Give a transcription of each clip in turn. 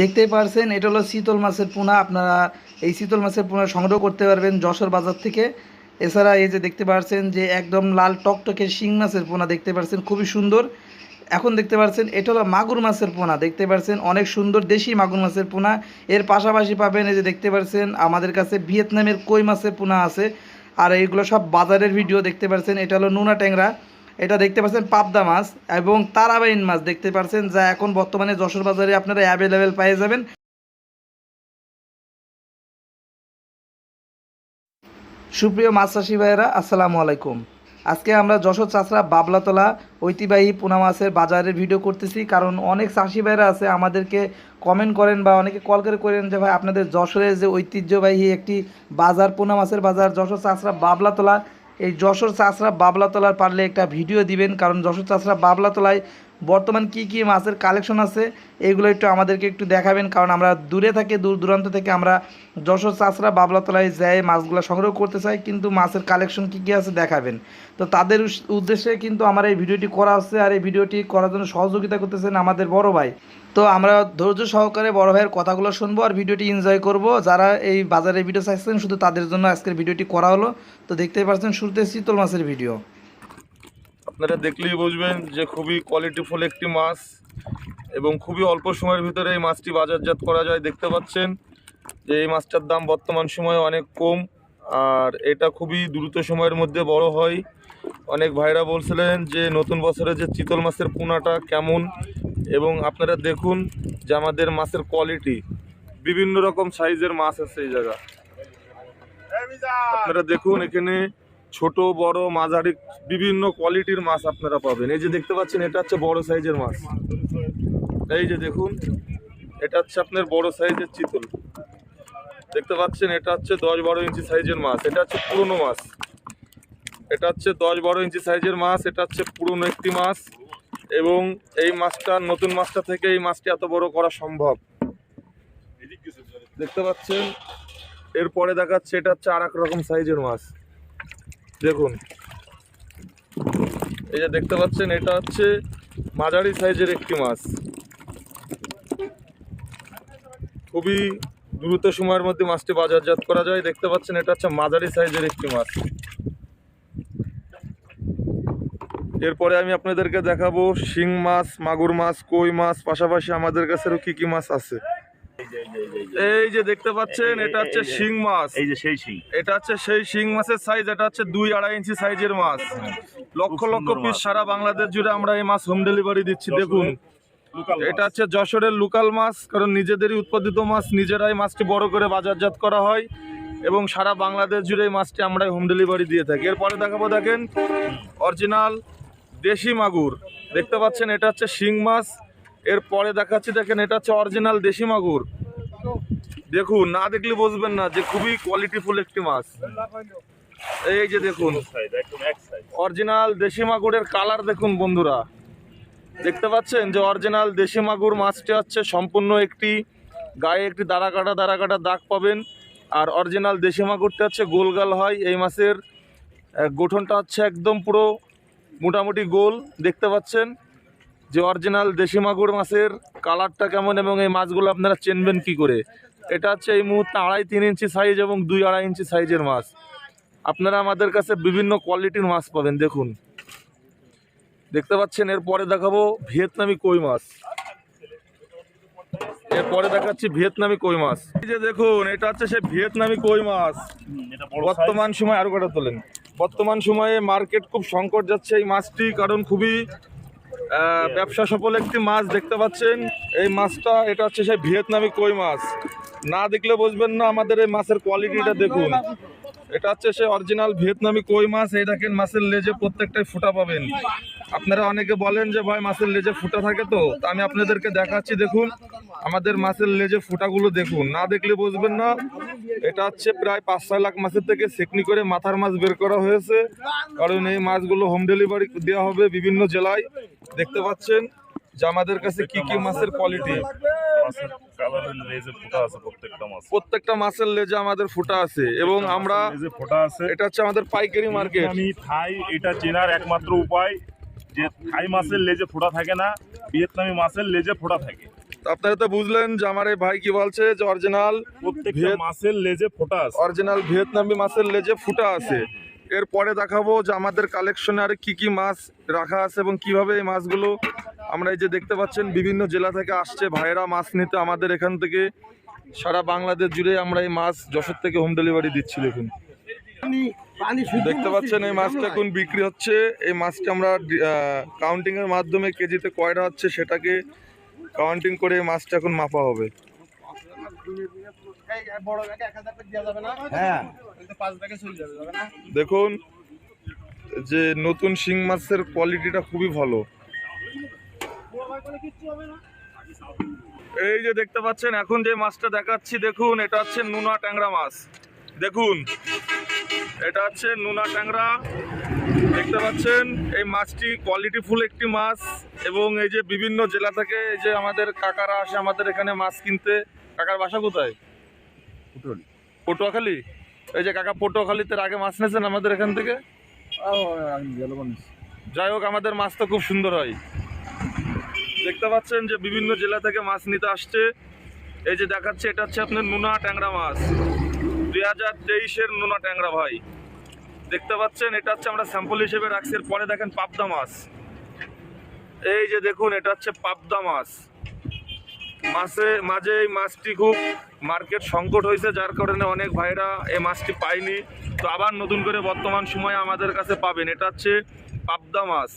দেখতেই পারছেন, এটা হলো শীতল মাছের পোনা। আপনারা এই শীতল মাছের পোনা সংগ্রহ করতে পারবেন যশোর বাজার থেকে। এছাড়া এই যে দেখতে পাচ্ছেন যে একদম লাল টকটকে শিং মাছের পোনা দেখতে পাচ্ছেন খুবই সুন্দর। এখন দেখতে পাচ্ছেন এটা হলো মাগুর মাছের পোনা। দেখতে পাচ্ছেন অনেক সুন্দর দেশি মাগুর মাছের পোনা। এর পাশাপাশি পাবেন এই যে দেখতে পাচ্ছেন আমাদের কাছে ভিয়েতনামের কই মাছের পোনা আছে। আর এইগুলো সব বাজারের ভিডিও দেখতে পাচ্ছেন এটা হলো নোনা ট্যাংরা। এটা দেখতে পাচ্ছেন পাবদা মাছ এবং তারাবাইন মাছ দেখতে পাচ্ছেন, যা এখন বর্তমানে যশোর বাজারে আপনারা অ্যাভেলেবেল পেয়ে যাবেন। সুপ্রিয় মাছ চাষি ভাইয়েরা, আসসালামু আলাইকুম। আজকে আমরা যশোর চাষরা বাবলাতলা ঐতিহ্যবাহী পোনা মাছের বাজারের ভিডিও করতেছি, কারণ অনেক চাষি ভাইরা আছে, আমাদেরকে কমেন্ট করেন বা অনেকে কল করে করেন যে, ভাই, আপনাদের যশোরের যে ঐতিহ্যবাহী একটি বাজার, পোনা মাছের বাজার, যশোর চাষরা বাবলাতলা এই যশোর চাষরা বাবলাতলার পারলে একটা ভিডিও দিবেন কারণ যশোর চাষরা বাবলাতলায় বর্তমান কি কি মাছের কালেকশন আছে, এগুলো একটু আমাদেরকে একটু দেখাবেন, কারণ আমরা দূরে থাকি, দূর দূরান্ত থেকে আমরা যশোর চাষরা, বাবলাতলায় যাই মাছগুলো সংগ্রহ করতে চাই, কিন্তু মাছের কালেকশন কি কি আছে দেখাবেন। তো তাদের উদ্দেশ্যে কিন্তু আমার এই ভিডিওটি করা হচ্ছে, আর এই ভিডিওটি করার জন্য সহযোগিতা করতেছেন আমাদের বড় ভাই। তো আমরা ধৈর্য সহকারে বড় ভাইয়ের কথাগুলো শুনব, আর ভিডিওটি এনজয় করব। যারা এই বাজারে ভিডিও চাইছেন, শুধু তাদের জন্য আজকের ভিডিওটি করা হলো। তো দেখতেই পাচ্ছেন, শুরুতে শীতল মাছের ভিডিও আপনারা দেখলেই বুঝবেন যে খুবই কোয়ালিটিফুল একটি মাছ এবং খুবই অল্প সময়ের ভিতরে এই মাছটি বাজারজাত করা যায়। দেখতে পাচ্ছেন যে এই মাছটার দাম বর্তমান সময়ে অনেক কম আর এটা খুবই দ্রুত সময়ের মধ্যে বড় হয়। অনেক ভাইরা বলছিলেন যে নতুন বছরে যে চিতল মাছের পোনাটা কেমন এবং আপনারা দেখুন যে আমাদের মাছের কোয়ালিটি বিভিন্ন রকম সাইজের মাছ আছে এই জায়গা। আপনারা দেখুন এখানে ছোট, বড়, মাঝারি, বিভিন্ন কোয়ালিটির মাছ আপনারা পাবেন। এই যে দেখতে পাচ্ছেন, এটা হচ্ছে বড় সাইজের মাছ। এই যে দেখুন, এটা হচ্ছে আপনার বড় সাইজের চিতল। দেখতে পাচ্ছেন, এটা হচ্ছে দশ বারো ইঞ্চি সাইজের মাছ। এটা হচ্ছে পুরনো মাছ। এটা হচ্ছে দশ বারো ইঞ্চি সাইজের মাছ। এটা হচ্ছে পুরনো একটি মাছ। এবং এই মাছটা, নতুন মাছটা থেকে এই মাছটি এত বড় করা সম্ভব। দেখতে পাচ্ছেন, এরপরে দেখাচ্ছে, এটা হচ্ছে আর রকম সাইজের মাছ। দেখুন। এই যে দেখতে পাচ্ছেন, এটা হচ্ছে মাঝারি সাইজের একটি মাছ। খুবই দ্রুত সময়ের মধ্যে মাছটি বাজারজাত করা যায়। দেখতে পাচ্ছেন, এটা হচ্ছে মাঝারি সাইজের একটি মাছ। এরপরে আমি আপনাদেরকে দেখাবো শিং মাছ, মাগুর মাছ, কই মাছ, পাশাপাশি আমাদের কাছে আরও কি কি মাছ আছে। এই যে দেখতে পাচ্ছেন এটা হচ্ছে শিং মাছ। এই যে সেই শিং। এটা হচ্ছে সেই শিং মাছের সাইজ এটা হচ্ছে দুই আড়াই ইঞ্চি সাইজের মাছ। লক্ষ লক্ষ পিস সারা বাংলাদেশ জুড়ে আমরা এই মাছ হোম ডেলিভারি দিচ্ছি দেখুন। এটা হচ্ছে যশোরের লোকাল মাছ কারণ নিজেদেরই উৎপাদিত মাছ নিজেরাই মাছটি বড় করে বাজারজাত করা হয় এবং সারা বাংলাদেশ জুড়ে এই মাছটি আমরা হোম ডেলিভারি দিয়ে থাকি। এরপরে দেখাবো দেখেন অরিজিনাল দেশি মাগুর। দেখতে পাচ্ছেন এটা হচ্ছে শিং মাছ। এরপরে দেখাচ্ছি দেখেন এটা হচ্ছে অরিজিনাল দেশি মাগুর। দেখুন না দেখলে বুঝবেন না যে খুবই কোয়ালিটিফুল একটি মাছ। এই যে দেখুন অরিজিনাল দেশি মাগুরের কালার দেখুন বন্ধুরা। দেখতে পাচ্ছেন যে অরিজিনাল দেশি মাগুর মাছটি হচ্ছে সম্পূর্ণ একটি গায়ে একটি দাঁড়া কাটা দাঁড়া কাটা দাগ পাবেন। আর অরিজিনাল দেশি মাগুরটা হচ্ছে গোলগাল হয়। এই মাছের গঠনটা হচ্ছে একদম পুরো মোটামুটি গোল। দেখতে পাচ্ছেন? যে অরিজিনাল দেশি মাগুর মাছের কালারটা কেমন এবং এই মাছগুলো আপনারা চেনবেন কি করে? এটা হচ্ছে এই মুহূর্তে আড়াই তিন ইঞ্চি সাইজ এবং দুই আড়াই ইঞ্চি সাইজের মাছ। আপনারা আমাদের কাছে বিভিন্ন কোয়ালিটির মাছ পাবেন দেখুন। দেখতে পাচ্ছেন এরপরে দেখাবো ভিয়েতনামি কই মাছ। এরপরে দেখাচ্ছি ভিয়েতনামি কই মাছ। এই যে দেখুন এটা হচ্ছে সে ভিয়েতনামি কই মাছ। বর্তমান সময় আরও কটা তোলেন? বর্তমান সময়ে মার্কেট খুব সংকট যাচ্ছে এই মাছটি কারণ খুবই ব্যবসা সফল একটি মাছ দেখতে পাচ্ছেন। এই মাছটা, এটা হচ্ছে সেই ভিয়েতনামি কই মাছ। না দেখলে বুঝবেন না আমাদের এই মাছের কোয়ালিটিটা দেখুন। এটা হচ্ছে সেই অরিজিনাল ভিয়েতনামি কই মাছ এই দেখেন মাছের লেজে প্রত্যেকটাই ফুটা পাবেন। আপনারা অনেকে বলেন যে ভাই মাছের লেজে ফুটা থাকে তো আমি আপনাদেরকে দেখাচ্ছি দেখুন। আমাদের মাছের লেজে ফুটাগুলো দেখুন না দেখলে বুঝবেন না। এটা হচ্ছে প্রায় পাঁচ ছয় লাখ মাছের থেকে সেকনি করে মাথার মাছ বের করা হয়েছে। কারণ এই মাছগুলো হোম ডেলিভারি দেওয়া হবে বিভিন্ন জেলায়। দেখতে পাচ্ছেন যে আমাদের কাছে কি কি মাছের কোয়ালিটি প্রত্যেকটা মাছের লেজে আমাদের ফুটা আছে এবং আমরা ফোটা আছে। এটা হচ্ছে আমাদের পাইকারি মার্কেট আমি এটা চেনার একমাত্র উপায়। যে থাই মাছের লেজে ফোটা থাকে না ভিয়েতনামি মাছের লেজে ফোটা থাকে। আপনারা তো বুঝলেন যে আমার এই ভাই কি বলছে যে অরিজিনাল প্রত্যেকটা মাছের লেজে ফোটা আছে। অরিজিনাল ভিয়েতনামি মাছের লেজে ফোটা আছে। এরপরে দেখাবো যে আমাদের কালেকশনে আর কি কি মাছ রাখা আছে এবং কীভাবে এই মাছগুলো আমরা এই যে দেখতে পাচ্ছেন বিভিন্ন জেলা থেকে আসছে ভাইরা মাছ নিতে আমাদের এখান থেকে। সারা বাংলাদেশ জুড়ে আমরা এই মাছ যশোর থেকে হোম ডেলিভারি দিচ্ছি দেখুন। দেখতে পাচ্ছেন এই মাছটা এখন বিক্রি হচ্ছে? এই মাছটা আমরা কাউন্টিং এর মাধ্যমে কেজিতে কয়টা হচ্ছে সেটাকে কাউন্টিং করে এই মাছটা এখন মাপা হবে। দেখুন যে নতুন শিং মাছের কোয়ালিটিটা খুবই ভালো। এই যে দেখতে পাচ্ছেন এখন যে মাছটা দেখাচ্ছি দেখুন এটা হচ্ছে নুনা ট্যাংরা মাছ। দেখুন। এটা হচ্ছে নুনা ট্যাংরা। দেখতে পাচ্ছেন এই মাছটি কোয়ালিটিফুল একটি মাছ এবং এই যে বিভিন্ন জেলা থেকে এই যে আমাদের কাকারা আসে আমাদের এখানে মাছ কিনতে। কাকার বাসা কোথায়? পটুয়াখালী। এই যে কাকা পটুয়াখালীতে আগে মাছ নিয়েছেন আমাদের এখান থেকে? যাই হোক আমাদের মাছ তো খুব সুন্দর হয়। দেখতে পাচ্ছেন যে বিভিন্ন জেলা থেকে মাছ নিতে আসছে। এই যে দেখাচ্ছে এটা হচ্ছে আপনার নুনা ট্যাংরা মাছ। দুই হাজার তেইশের নুনা ট্যাংরা ভাই। দেখতে পাচ্ছেন, এটা হচ্ছে আমরা স্যাম্পল হিসেবে রাখছি। এর পরে দেখেন পাবদা মাছ। এই যে দেখুন, এটা হচ্ছে পাবদা মাছ। মাছে, মাঝে এই মাছটি খুব মার্কেট সংকট হয়েছে, যার কারণে অনেক ভাইরা এই মাছটি পায়নি। তো আবার নতুন করে বর্তমান সময়ে আমাদের কাছে পাবেন। এটা হচ্ছে পাবদা মাছ।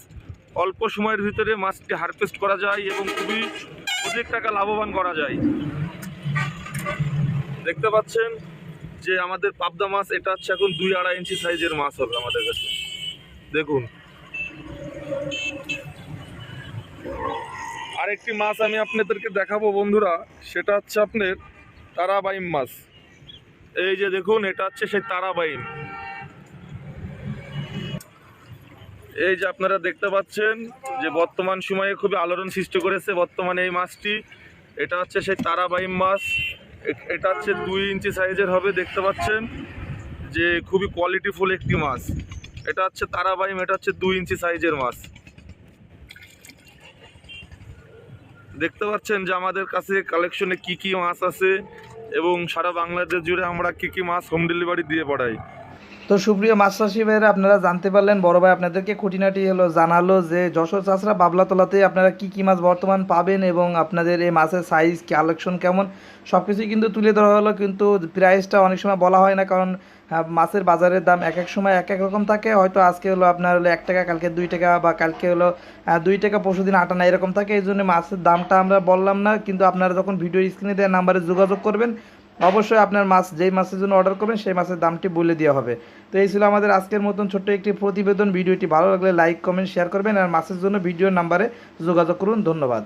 অল্প সময়ের ভিতরে মাছটি হারভেস্ট করা যায় এবং খুবই অধিক টাকা লাভবান করা যায়। দেখতে পাচ্ছেন যে আমাদের পাবদা মাছ, এটা হচ্ছে এখন দুই আড়াই ইঞ্চি সাইজের মাছ হবে আমাদের কাছে। দেখুন। আরেকটি মাছ আমি আপনাদেরকে দেখাবো বন্ধুরা, সেটা হচ্ছে আপনার তারাবাইম মাছ। এই যে দেখুন, এটা হচ্ছে সেই তারাবাইম। এই যে আপনারা দেখতে পাচ্ছেন যে বর্তমান সময়ে খুবই আলোড়ন সৃষ্টি করেছে বর্তমানে এই মাছটি। এটা হচ্ছে সেই তারাবাইম মাছ। এটা হচ্ছে দুই ইঞ্চি সাইজের হবে, দেখতে পাচ্ছেন। যে খুবই কোয়ালিটিফুল একটি মাছ। এটা হচ্ছে তারাবাইম, এটা হচ্ছে দুই ইঞ্চি সাইজের মাছ। দেখতে পাচ্ছেন যে আমাদের কাছে কালেকশনে কি কি মাছ আছে এবং সারা বাংলাদেশ জুড়ে আমরা কি কি মাছ হোম ডেলিভারি দিয়ে পড়াই তো সুপ্রিয় মাছ চাষি ভাইরা আপনারা জানতে পারলেন, বড় ভাই আপনাদেরকে খুঁটিনাটি হলো, জানালো যে যশোর চাষরা বাবলাতলাতে আপনারা কি কি মাছ বর্তমান পাবেন এবং আপনাদের এই মাছের সাইজ কালেকশন কেমন? সব কিছুই কিন্তু তুলে ধরা হলো, কিন্তু প্রাইসটা অনেক সময় বলা হয় না, কারণ মাছের বাজারের দাম এক এক সময় এক এক রকম থাকে। হয়তো আজকে হলো আপনার হলো এক টাকা, কালকে দুই টাকা বা কালকে হলো দুই টাকা, পরশু দিন আটা না এরকম থাকে। এই জন্য মাছের দামটা আমরা বললাম না, কিন্তু আপনারা যখন ভিডিও স্ক্রিনে দেওয়া নাম্বারে যোগাযোগ করবেন। অবশ্যই আপনার মাছ, যেই মাছের জন্য অর্ডার করবেন, সেই মাছের দামটি বলে দেওয়া হবে। তো এই ছিল আমাদের আজকের মতন ছোট্ট একটি প্রতিবেদন। ভিডিওটি ভালো লাগলে লাইক কমেন্ট শেয়ার করবেন আর মাছের জন্য ভিডিও নাম্বারে যোগাযোগ করুন। ধন্যবাদ।